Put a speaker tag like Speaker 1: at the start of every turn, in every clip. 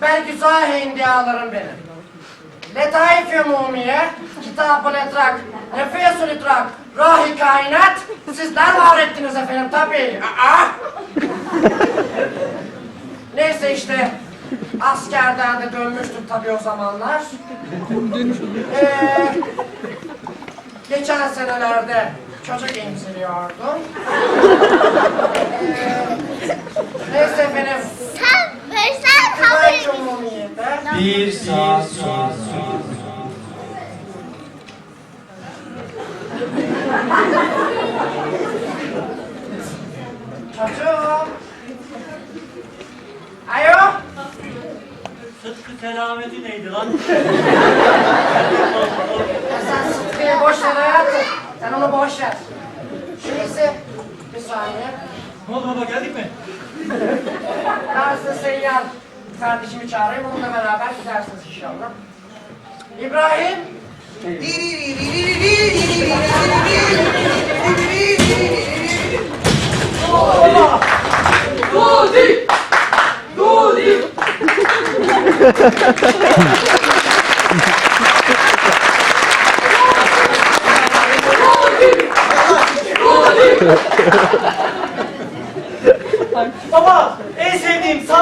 Speaker 1: Belki sahi alırım benim. Letaif-i Mumiye, Kitab-ı Letrak, Nefes-ü Litrak, Rahi Kainat, sizler var ettiniz efendim tabii. Aa! Neyse işte, askerden de dönmüştüm tabii o zamanlar. Ee, geçen senelerde çocuk emziriyordum. Ee, neyse efendim,
Speaker 2: Edin.
Speaker 1: Cumhuriyeti.
Speaker 3: Bir saat sonra.
Speaker 1: Çocuğum. Alo.
Speaker 4: Sıtkı selameti neydi lan?
Speaker 1: Ya sen Sıtkı'yı boş ver hayatım. Sen onu boş ver. Neyse. Bir saniye.
Speaker 4: Ne oldu baba geldik mi?
Speaker 1: Size seyyar kardeşimi çağırayım. Onunla beraber gidersiniz inşallah. İbrahim.
Speaker 4: Baba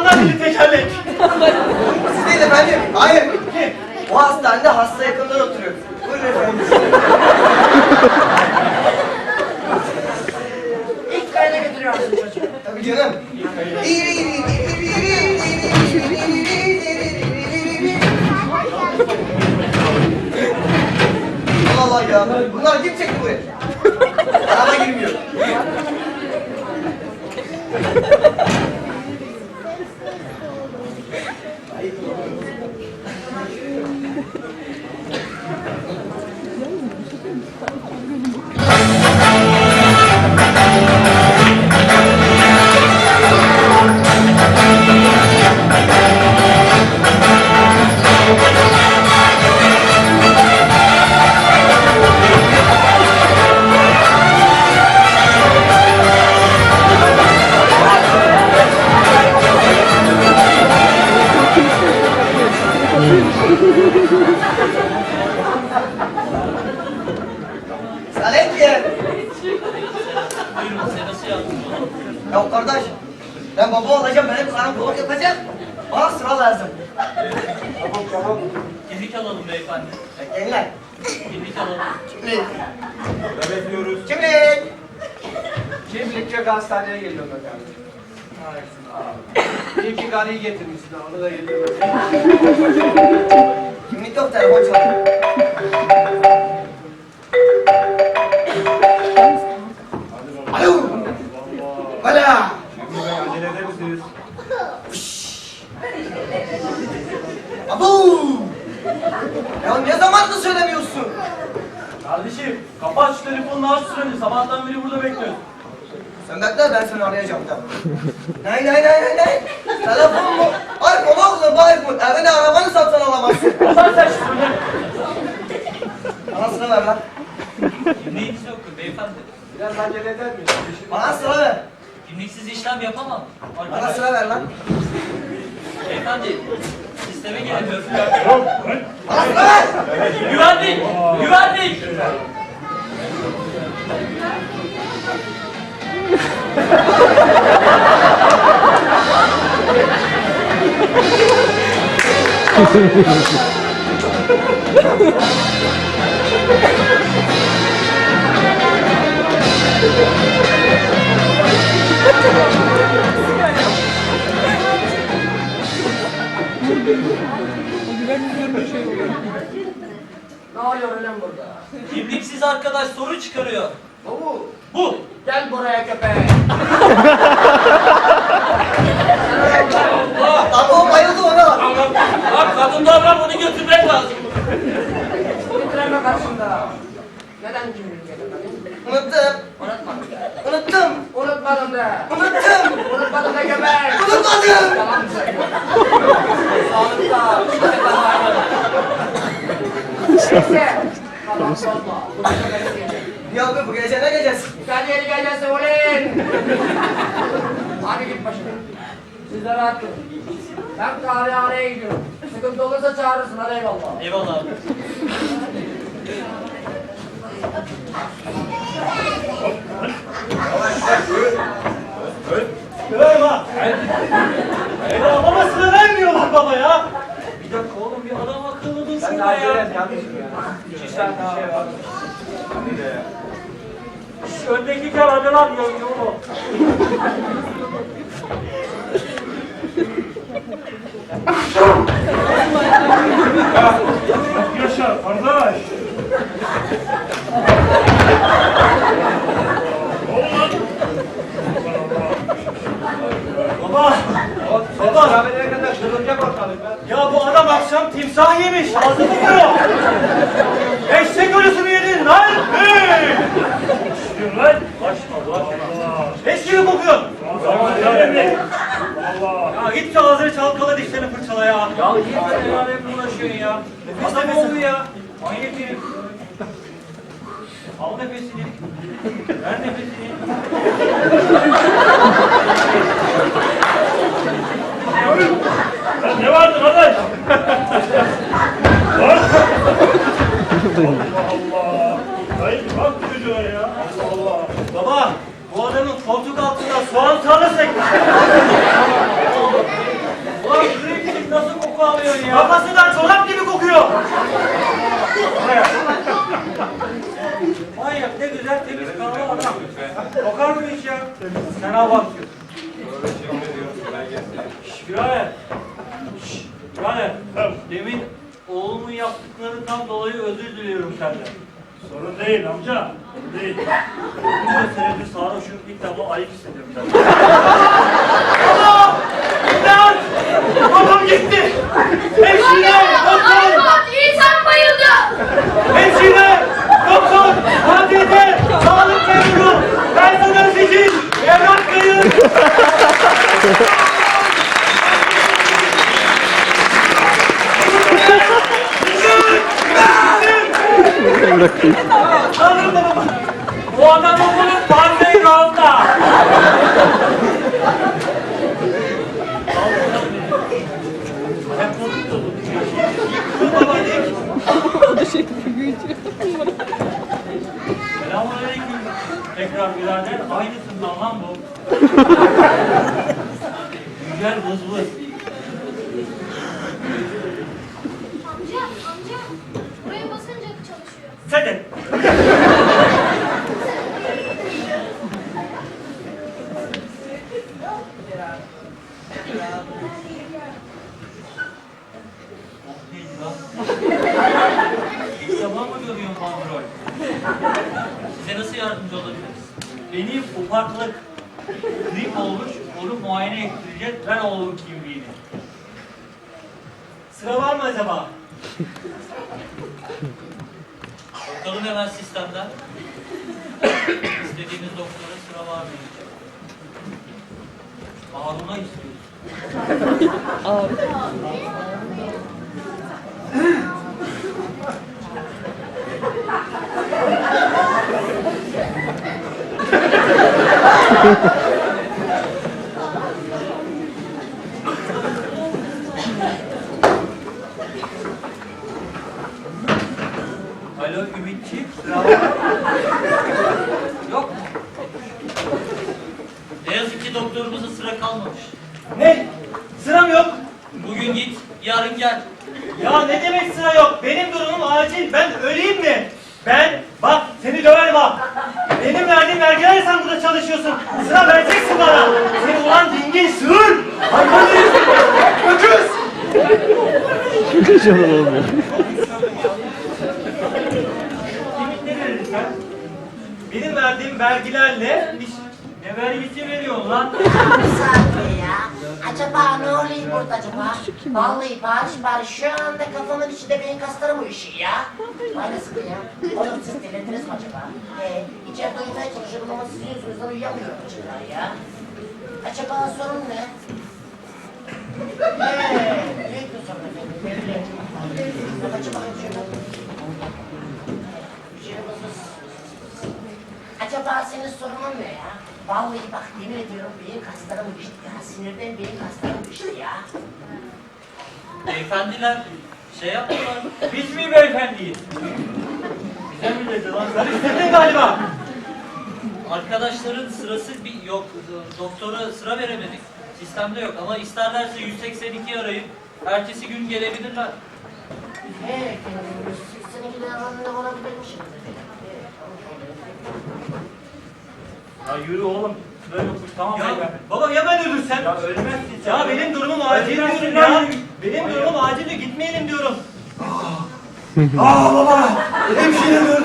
Speaker 4: sevdiğim sandalyeli tekerlek.
Speaker 5: Siz değil efendim. Hayır.
Speaker 4: Kim?
Speaker 5: O hastanede hasta yakınlar oturuyor. Buyurun efendim.
Speaker 1: ilk kayda getiriyorsun çocuğu.
Speaker 5: Tabii canım. Allah Allah ya. Bunlar kim çekti buraya? Araba girmiyor. Ya kardeş. Ben baba olacağım. Benim karım kulak yapacak. Bana sıra lazım.
Speaker 4: Kimlik alalım beyefendi.
Speaker 5: Bekleyin lan.
Speaker 4: Kimlik alalım.
Speaker 5: Kimlik.
Speaker 3: Bekliyoruz.
Speaker 5: Kimlik.
Speaker 3: Kimlikçe hastaneye geliyorum efendim. İyi ki gariyi getirmişsin onu da getirmedim.
Speaker 5: Kimlik yok telefon çalıyor. Nay nay nay nay. Telefon mu? iPhone oğlum bu iPhone. Evine arabanı satsan alamazsın.
Speaker 4: Sen şu söyle.
Speaker 5: Bana sıra ver lan.
Speaker 4: Kimliğiniz yok mu beyefendi?
Speaker 3: Biraz acele eder miyiz? İşimiz
Speaker 5: Bana sıra ver.
Speaker 4: Kimliksiz işlem yapamam.
Speaker 5: Bana
Speaker 4: Arkadaş,
Speaker 5: sıra ver lan.
Speaker 4: beyefendi sisteme gelemiyorum.
Speaker 5: Bana sıra ver.
Speaker 4: Güvenlik! Güvenlik!
Speaker 1: Ne oluyor öyle burada?
Speaker 4: Kimliksiz arkadaş soru çıkarıyor.
Speaker 1: Bu. Gel buraya köpek.
Speaker 5: Abi o bayıldı ona.
Speaker 4: Bak kadın davran bunu götürmek lazım.
Speaker 1: Getireme karşımda. Neden kimlik getirmedin?
Speaker 5: Unuttum.
Speaker 1: Unutmadım.
Speaker 5: Unuttum.
Speaker 1: Unutmadım de.
Speaker 5: Unuttum.
Speaker 1: Unutmadım de köpek.
Speaker 5: Unutmadım.
Speaker 1: Yalan söylüyor. Sağlıkla. Şiddetle hayır. Neyse. Tamam sorma. Bu gece
Speaker 5: abi bu gece ne gecesi?
Speaker 1: Yeni gecesi ulan. Hadi git başına. Siz de rahat durun.
Speaker 6: Ben kahvehaneye gidiyorum. Sıkıntı olursa çağırırsın. Hadi eyvallah.
Speaker 7: Eyvallah abi. Ha. Eyvallah baba sıra vermiyorlar baba ya. Bir dakika oğlum bir adam akıllı dur
Speaker 3: Ben de
Speaker 7: şurada
Speaker 3: acele
Speaker 7: ya.
Speaker 3: et kardeşim ya. İki saat bir şey var. Hadi de ya.
Speaker 7: Öndeki kar hadi lan ya yolu.
Speaker 4: Yaşa kardeş.
Speaker 7: Baba. Baba. Ya bu adam akşam timsah yemiş. Ağzı kokuyor. Eşek ölüsü mü yedin lan? Hey!
Speaker 4: Diyor lan.
Speaker 7: Başma başma.
Speaker 4: Allah.
Speaker 7: Leş gibi kokuyorsun.
Speaker 4: Allah. Allah.
Speaker 7: Ya git şu ağzını çalkala dişlerini fırçala ya. Ya git sen el alemle uğraşıyorsun ya. Nefes oluyor ya. Manyak herif. Al nefesini. Ver nefesini.
Speaker 4: Lan ne vardı kardeş? Var. Allah Allah. Hayır bak çocuğa ya. Allah Allah.
Speaker 7: Baba, bu adamın koltuk altında soğan tarlası ekmiş. Ulan gri nasıl koku alıyorsun ya? Kafasından çorap gibi kokuyor. Buraya. Manyak ne güzel temiz kahve adam. Kokar mı hiç ya? Sana bak. Şşş birader. Şşş birader. Demin oğlumun yaptıklarından dolayı özür diliyorum senden.
Speaker 4: Sorun değil amca. Sorun değil.
Speaker 7: Bunca senedir sarhoşum ilk defa ayıp hissediyorum senden. Baba! İmdat! Babam gitti! Hemşire! Doktor!
Speaker 8: İnsan bayıldı.
Speaker 7: Hemşire! Doktor! Adliye! Sağlık memuru! Personel sicil! Evlat kayıt! Baba! Bu adam okulun unuttum. Baba dik. Selamünaleyküm. Tekrar birader. Aynısından lan bu. Güzel vız vız.
Speaker 8: Amca, amca.
Speaker 7: Lan? İlk defa mı görüyorum bandrol? Size nasıl yardımcı olabiliriz? Benim ufaklık grip olmuş, onu muayene ettireceğiz. Ben oğlum kimliğini. Sıra var mı acaba?
Speaker 9: Bakalım hemen sistemden. İstediğiniz doktora sıra var mı? Harun'a istiyoruz.
Speaker 7: Alo Ümitçi, mı? Yok mu?
Speaker 9: Ne yazık ki doktorumuza sıra kalmamış.
Speaker 7: Ne? Sıram yok.
Speaker 9: Bugün git, yarın gel.
Speaker 7: Ya ne demek sıra yok? Benim durumum acil. Ben öleyim mi? Ben, bak seni döverim ha. Benim verdiğim vergilerle sen burada çalışıyorsun. Sıra vereceksin bana. Seni ulan dingin sığır. Hayvan herif. Öküz. Kimin ne verir sen? Benim verdiğim vergilerle iş... Ne vergisi veriyorsun lan?
Speaker 6: Bir saniye ya. Acaba ne oluyor burada acaba? Vallahi bariş bariş şu anda kafamın içinde beyin kaslarım uyuşuyor ya. Vay nasıl ya? Oğlum siz delirdiniz mi acaba? Ee, içeride uyumaya çalışıyorum ama sizin yüzünüzden uyuyamıyorum acaba ya. Acaba sorun ne? Eee, büyük bir sorun efendim. Belli. Bakayım şöyle. Bir şey olmaz. Acaba senin sorunun ne ya? Vallahi bak yemin ediyorum beyin kaslarım uyuştu ya. Sinirden beyin kaslarım uyuştu ya.
Speaker 9: Beyefendiler şey yaptılar.
Speaker 4: Biz mi beyefendiyiz? Bize mi dedi lan? Karıştırdın galiba.
Speaker 9: Arkadaşların sırası bir yok. Doktora sıra veremedik. Sistemde yok ama isterlerse 182 arayıp ertesi gün gelebilirler.
Speaker 1: Evet, seninki de anında olabilmiş.
Speaker 7: Ya yürü oğlum. Böyle yokuş tamam
Speaker 4: Ya baba ya ben ölürsem?
Speaker 7: Ya ölmezsin sen.
Speaker 4: Ya benim durumum acil diyorum ya. Benim durumum acil gitmeyelim diyorum. Aa baba, hemşire gördüm.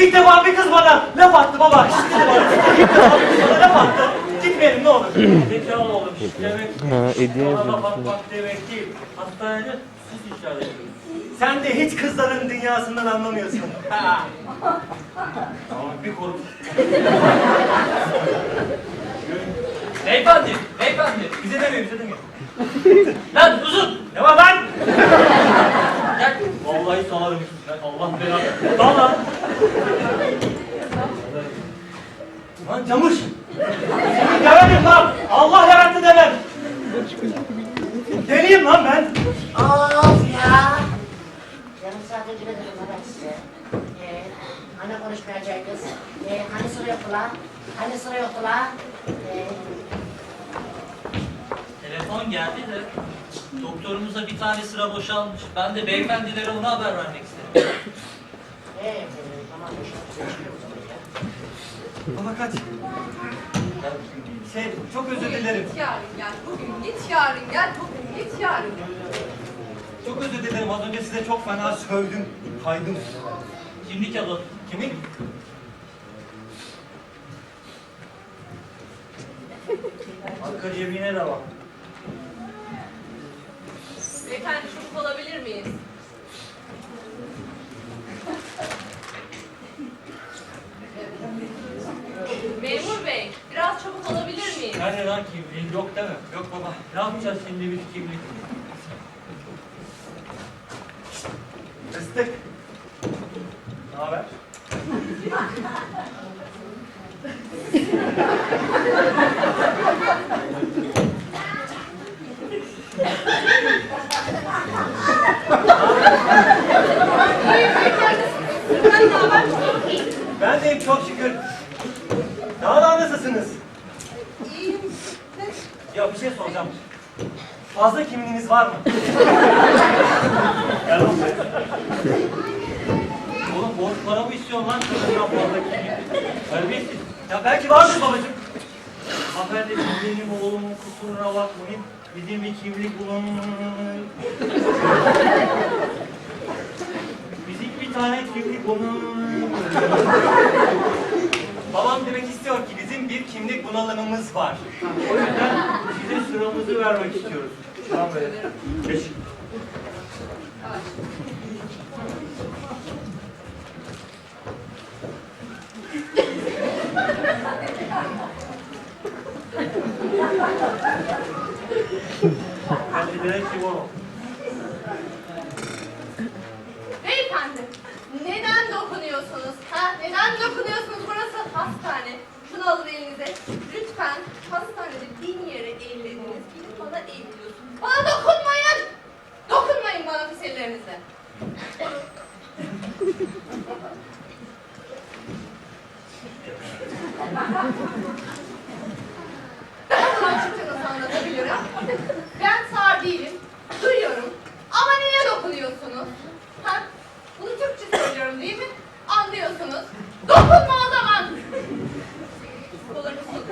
Speaker 4: İlk defa bir kız bana laf attı baba. İşte bana. İlk defa bir kız bana laf attı. Gitmeyelim ne olur.
Speaker 7: Zekalı oğlum. Demek
Speaker 10: Ha, hediye
Speaker 7: bak bak demek değil. Hastanede sus işaret ediyor.
Speaker 4: Sen de hiç kızların dünyasından anlamıyorsun. Ha.
Speaker 7: Tamam bir korum.
Speaker 9: Beyefendi, beyefendi.
Speaker 7: Bize demiyor bize demiyor.
Speaker 9: Lan uzun.
Speaker 7: Ne var lan?
Speaker 9: Gel.
Speaker 7: Vallahi salarım üstüne. Allah belanı.
Speaker 4: Lan lan. Lan camış. Seni döverim lan. Allah yarattı demem. Deliyim lan ben.
Speaker 1: Of ya! Canım sadece ne dedim ben size? Ee, hani konuşmayacaktınız? Ee, hani sıra yoktu lan? Hani sıra yoktu lan? Ee,
Speaker 9: Telefon geldi de doktorumuza bir tane sıra boşalmış. Ben de beyefendilere ona haber vermek istedim.
Speaker 1: ee, tamam, o zaman ya.
Speaker 4: Baba kaç. Şey, çok özür dilerim.
Speaker 8: Git yarın gel, bugün git yarın gel, bugün git yarın.
Speaker 4: Çok özür dilerim. Az önce size çok fena sövdüm, kaydım.
Speaker 9: Kimlik alalım.
Speaker 4: Kimin?
Speaker 7: Arka cebine de bak.
Speaker 8: Beyefendi çabuk olabilir miyiz? Memur bey, biraz çabuk olabilir miyiz?
Speaker 7: Nerede lan kimliğin? Yok değil mi?
Speaker 4: Yok baba.
Speaker 7: Ne yapacağız şimdi biz kimlik?
Speaker 4: Fıstık. Ne haber? Ben deyim çok şükür. Daha da nasılsınız?
Speaker 8: İyiyim.
Speaker 4: Ya bir şey soracağım. Fazla kimliğiniz var mı?
Speaker 7: Gel buraya.
Speaker 9: Oğlum borç para mı istiyorsun lan?
Speaker 7: Kadından fazla kimlik. Terbiyesiz.
Speaker 4: Ya belki vardır babacığım.
Speaker 7: Hanımefendi benim oğlumun kusuruna bakmayın. Bizim bir kimlik bulun. Bizim bir tane kimlik bulun.
Speaker 4: Babam demek istiyor ki bizim bir kimlik bunalımımız var.
Speaker 7: O yüzden size sıramızı vermek istiyoruz. Tamam böyle. Geç. Direkt kim o?
Speaker 8: Beyefendi, neden dokunuyorsunuz? Ha? Neden dokunuyorsunuz? Burası hastane. Şunu alın elinize. Lütfen hastanede bin yere eğilediniz. Gidip bana eğiliyorsunuz. Bana dokunmayın! Dokunmayın bana pis ellerinizle. Daha da açıkça nasıl anlatabilirim? Ben sağır değilim. Duyuyorum. Ama niye dokunuyorsunuz? Ha? Bunu Türkçe söylüyorum değil mi? Anlıyorsunuz. Dokunma o zaman. Olur musun?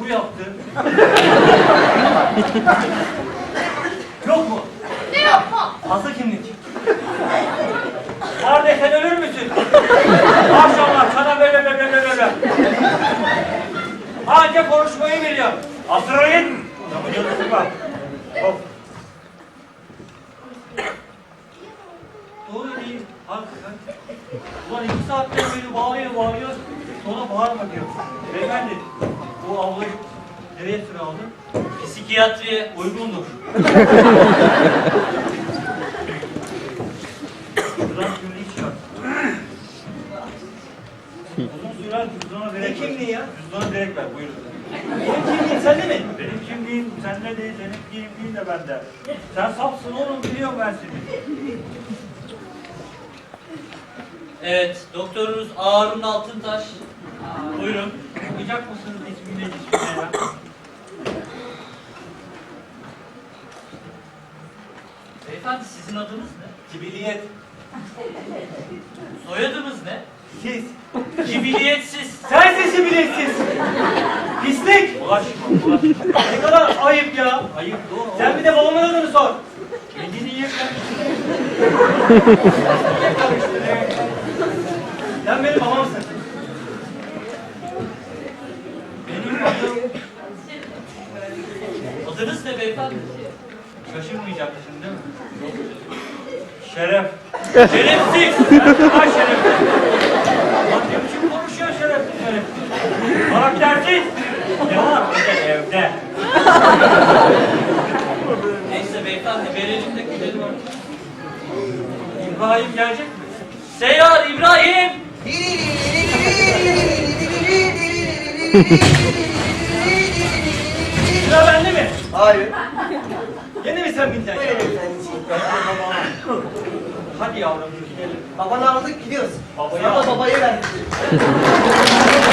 Speaker 4: Bu yaptı. Yok mu?
Speaker 8: Ne yok mu?
Speaker 4: Fazla kimlik.
Speaker 7: Var desen ölür müsün? Maşallah sana böyle böyle böyle böyle. Asır git. Adamın canı sıkma. Hop.
Speaker 4: Doğru değil. Hakikaten. Ulan iki saatten beri bağırıyor bağırıyor. Sonra bağırma diyor. Beyefendi bu ablayı nereye sıra aldın?
Speaker 9: Psikiyatriye uygundur.
Speaker 7: süren cüzdana
Speaker 4: Ne
Speaker 7: direkt ver.
Speaker 4: kimliği ya?
Speaker 7: Cüzdana direkt ver buyurun.
Speaker 4: Benim kimliğim sende mi?
Speaker 7: Benim kimliğim sende değil, senin değil de bende. Sen safsın oğlum, biliyorum ben seni.
Speaker 9: Evet, doktorunuz Harun Altıntaş. Buyurun.
Speaker 7: Okuyacak mısınız ismini ya?
Speaker 9: Beyefendi sizin adınız ne?
Speaker 4: Cibiliyet.
Speaker 9: Soyadınız ne?
Speaker 4: Siz.
Speaker 9: Cibiliyetsiz.
Speaker 4: Sensin cibiliyetsiz. Pislik.
Speaker 7: Bulaşma, bulaşma.
Speaker 4: Ne kadar ayıp ya.
Speaker 7: Ayıp doğru.
Speaker 4: Sen bir de babamın adını sor.
Speaker 7: Kendini karıştırıyorsun?
Speaker 4: Sen benim babamsın.
Speaker 7: Benim adım
Speaker 9: Adınız ne beyefendi?
Speaker 7: şaşırmayacaksın değil mi? Şeref.
Speaker 9: Şerefsiz.
Speaker 7: Ha şerefsiz. Lan ne biçim konuşuyor şerefsiz şerefsiz. Karaktersiz. Ne var bir de evde?
Speaker 9: Neyse beyefendi verelim de gidelim artık.
Speaker 7: İbrahim gelecek mi?
Speaker 9: Seyyar İbrahim.
Speaker 4: Sıra bende mi?
Speaker 5: Hayır.
Speaker 4: Gene mi sen?
Speaker 5: Buyurun efendim.
Speaker 7: Hadi yavrum gidelim.
Speaker 5: Babanı aldık gidiyoruz.
Speaker 7: Babayı
Speaker 5: Sana babayı verdik.